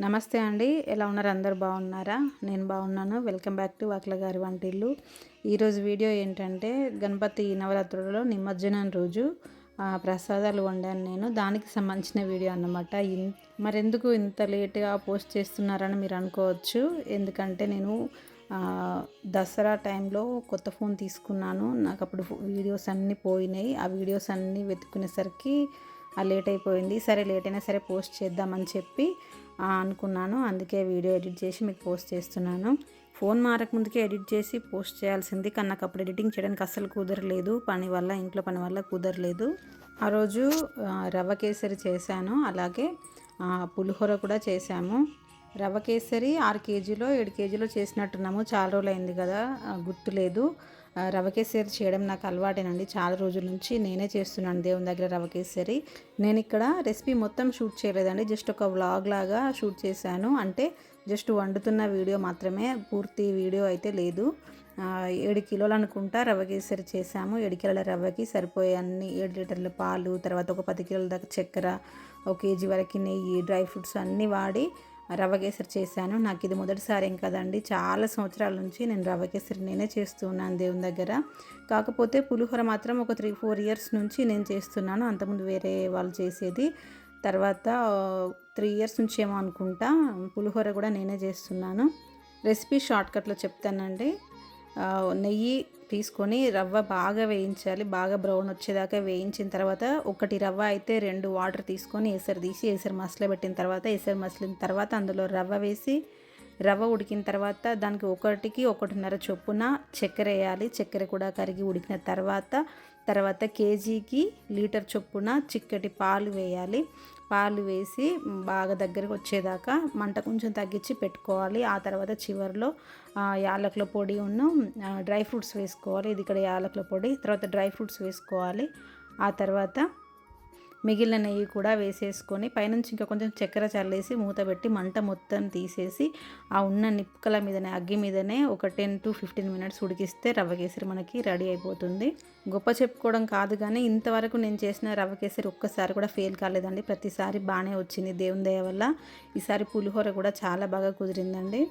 నమస్తే అండి. ఎలా ఉన్నారు? అందరు బాగున్నారా? నేను బాగున్నాను. వెల్కమ్ బ్యాక్ టు వాక్ల గారి వంటిల్లు. ఈరోజు వీడియో ఏంటంటే గణపతి నవరాత్రులలో నిమజ్జనం రోజు ప్రసాదాలు వండాను నేను. దానికి సంబంధించిన వీడియో అన్నమాట. ఇన్- మరెందుకు ఇంత లేట్గా పోస్ట్ చేస్తున్నారని మీరు అనుకోవచ్చు. ఎందుకంటే నేను దసరా టైంలో కొత్త ఫోన్ తీసుకున్నాను. నాకు అప్పుడు వీడియోస్ అన్నీ పోయినాయి. ఆ వీడియోస్ అన్నీ వెతుక్కునేసరికి ఆ లేట్ అయిపోయింది. సరే లేట్ అయినా సరే పోస్ట్ చేద్దామని చెప్పి అనుకున్నాను. అందుకే వీడియో ఎడిట్ చేసి మీకు పోస్ట్ చేస్తున్నాను. ఫోన్ మారక ముందుకే ఎడిట్ చేసి పోస్ట్ చేయాల్సింది. కానీ నాకు అప్పుడు ఎడిటింగ్ చేయడానికి అస్సలు కుదరలేదు. పని వల్ల ఇంట్లో పని వల్ల కుదరలేదు. ఆ రోజు రవ్వ కేసరి చేశాను. అలాగే పులిహోర కూడా చేశాము. రవ్వ కేసరి ఆరు కేజీలో ఏడు కేజీలో చేసినట్టున్నాము. చాలా రోజులు అయింది కదా గుర్తులేదు. ఆ, కేసరి చేయడం నాకు అలవాటేనండి. చాలా రోజుల నుంచి నేనే చేస్తున్నాను దేవుని దగ్గర రవ్వ కేసరి నేను ఇక్కడ రెసిపీ మొత్తం షూట్ చేయలేదండి. జస్ట్ ఒక వ్లాగ్ లాగా షూట్ చేశాను. అంటే జస్ట్ వండుతున్న వీడియో మాత్రమే పూర్తి వీడియో అయితే లేదు. ఏడు కిలోలు అనుకుంటా రవ్వ కేసరి చేసాము ఏడు కిలోల రవ్వకి సరిపోయే అన్ని ఏడు లీటర్ల పాలు తర్వాత ఒక పది కిలోల దాకా చక్కెర ఒక కేజీ వరకు నెయ్యి డ్రై ఫ్రూట్స్ అన్నీ వాడి రవ్వ కేసరి చేశాను. నాకు ఇది మొదటిసారి ఏం కదండి. చాలా సంవత్సరాల నుంచి నేను రవ్వ కేసరి నేనే చేస్తున్నాను దేవుని దగ్గర. కాకపోతే పులిహోర మాత్రం ఒక త్రీ ఫోర్ ఇయర్స్ నుంచి నేను చేస్తున్నాను. అంతకుముందు వేరే వాళ్ళు చేసేది. తర్వాత త్రీ ఇయర్స్ నుంచి ఏమో అనుకుంటా పులిహోర కూడా నేనే చేస్తున్నాను. రెసిపీ షార్ట్కట్లో చెప్తానండి. నెయ్యి తీసుకొని రవ్వ బాగా వేయించాలి. బాగా బ్రౌన్ వచ్చేదాకా వేయించిన తర్వాత ఒకటి రవ్వ అయితే రెండు వాటర్ తీసుకొని ఎసరు తీసి ఎసరు మసలు పెట్టిన తర్వాత ఎసరు మసలిన తర్వాత అందులో రవ్వ వేసి రవ్వ ఉడికిన తర్వాత దానికి ఒకటికి ఒకటిన్నర చొప్పున చక్కెర వేయాలి. చక్కెర కూడా కరిగి ఉడికిన తర్వాత తర్వాత కేజీకి లీటర్ చొప్పున చిక్కటి పాలు వేయాలి. పాలు వేసి బాగా దగ్గరకు వచ్చేదాకా మంట కొంచెం తగ్గించి పెట్టుకోవాలి. ఆ తర్వాత చివరిలో యాలకుల పొడి ఉన్న డ్రై ఫ్రూట్స్ వేసుకోవాలి. ఇది ఇక్కడ యాలకుల పొడి. తర్వాత డ్రై ఫ్రూట్స్ వేసుకోవాలి. ఆ తర్వాత మిగిలిన నెయ్యి కూడా వేసేసుకొని పైనుంచి ఇంకా కొంచెం చక్కెర చల్లేసి మూత పెట్టి మంట మొత్తం తీసేసి ఆ ఉన్న నిప్పుకల మీదనే అగ్గి మీదనే ఒక టెన్ టు ఫిఫ్టీన్ మినిట్స్ ఉడికిస్తే రవ్వ కేసరి మనకి రెడీ అయిపోతుంది. గొప్ప చెప్పుకోవడం కాదు కానీ ఇంతవరకు నేను చేసిన రవ్వ కేసరి ఒక్కసారి కూడా ఫెయిల్ కాలేదండి. ప్రతిసారి బాగానే వచ్చింది దేవుని దయ వల్ల. ఈసారి పులిహోర కూడా చాలా బాగా కుదిరిందండి.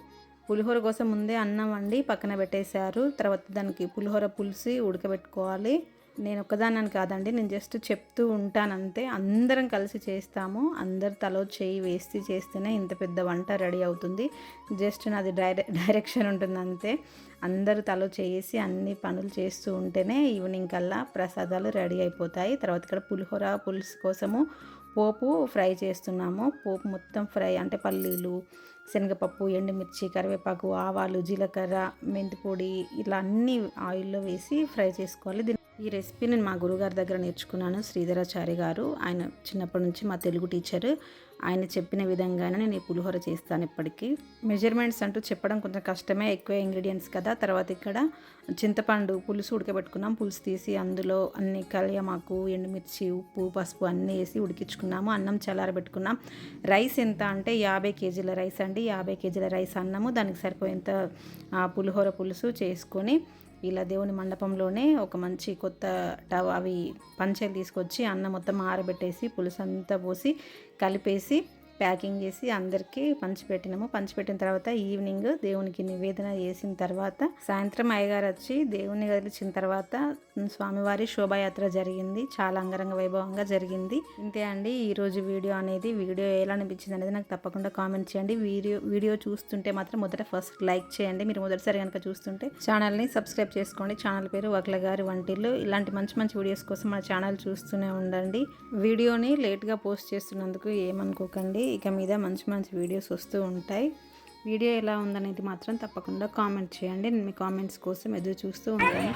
పులిహోర కోసం ముందే అన్నం వండి పక్కన పెట్టేశారు. తర్వాత దానికి పులిహోర పులిసి ఉడకబెట్టుకోవాలి. నేను ఒక్కదానని కాదండి నేను జస్ట్ చెప్తూ ఉంటానంతే. అందరం కలిసి చేస్తాము. అందరు తలో చేయి వేసి చేస్తేనే ఇంత పెద్ద వంట రెడీ అవుతుంది. జస్ట్ నాది డైరె డైరెక్షన్ ఉంటుంది అంతే అందరూ తలో చేసి అన్ని పనులు చేస్తూ ఉంటేనే ఈవినింగ్ కల్లా ప్రసాదాలు రెడీ అయిపోతాయి. తర్వాత ఇక్కడ పులిహోర పులుసు కోసము పోపు ఫ్రై చేస్తున్నాము. పోపు మొత్తం ఫ్రై అంటే పల్లీలు శనగపప్పు ఎండుమిర్చి కరివేపాకు ఆవాలు జీలకర్ర మెంతిపొడి ఇలా అన్ని ఆయిల్లో వేసి ఫ్రై చేసుకోవాలి. దీని ఈ రెసిపీ నేను మా గురుగారి దగ్గర నేర్చుకున్నాను శ్రీధరాచారి గారు. ఆయన చిన్నప్పటి నుంచి మా తెలుగు టీచర్. ఆయన చెప్పిన విధంగానే నేను ఈ పులిహోర చేస్తాను ఇప్పటికీ. మెజర్మెంట్స్ అంటూ చెప్పడం కొంచెం కష్టమే ఎక్కువ ఇంగ్రీడియంట్స్ కదా. తర్వాత ఇక్కడ చింతపండు పులుసు ఉడకబెట్టుకున్నాం. పులుసు తీసి అందులో అన్ని కలియమాకు ఎండుమిర్చి ఉప్పు పసుపు అన్నీ వేసి ఉడికించుకున్నాము. అన్నం చల్లారబెట్టుకున్నాం. రైస్ ఎంత అంటే యాభై కేజీల రైస్ అండి. యాభై కేజీల రైస్ అన్నము. దానికి సరిపోయేంత పులిహోర పులుసు చేసుకొని ఇలా దేవుని మండపంలోనే ఒక మంచి కొత్త టవ్ అవి పంచలు తీసుకొచ్చి అన్నం మొత్తం ఆరబెట్టేసి పులుసు అంతా పోసి కలిపేసి ప్యాకింగ్ చేసి అందరికీ పంచిపెట్టినాము. పంచిపెట్టిన తర్వాత ఈవినింగ్ దేవునికి నివేదన చేసిన తర్వాత సాయంత్రం అయ్యగారు వచ్చి దేవుని కదిలించిన తర్వాత స్వామివారి శోభాయాత్ర జరిగింది. చాలా అంగరంగ వైభవంగా జరిగింది. ఇంతే అండి ఈరోజు వీడియో అనేది వీడియో ఎలా అనిపించింది అనేది నాకు తప్పకుండా కామెంట్ చేయండి. వీడియో వీడియో చూస్తుంటే మాత్రం మొదట ఫస్ట్ లైక్ చేయండి. మీరు మొదటిసారి కనుక చూస్తుంటే ఛానల్ని సబ్స్క్రైబ్ చేసుకోండి. ఛానల్ పేరు వక్ల గారి వంటిల్లు. ఇలాంటి మంచి మంచి వీడియోస్ కోసం మన ఛానల్ చూస్తూనే ఉండండి. వీడియోని లేట్గా పోస్ట్ చేస్తున్నందుకు ఏమనుకోకండి. ఇక మీద మంచి మంచి వీడియోస్ వస్తూ ఉంటాయి. వీడియో ఎలా ఉందనేది మాత్రం తప్పకుండా కామెంట్ చేయండి. నేను మీ కామెంట్స్ కోసం ఎదురు చూస్తూ ఉంటాను.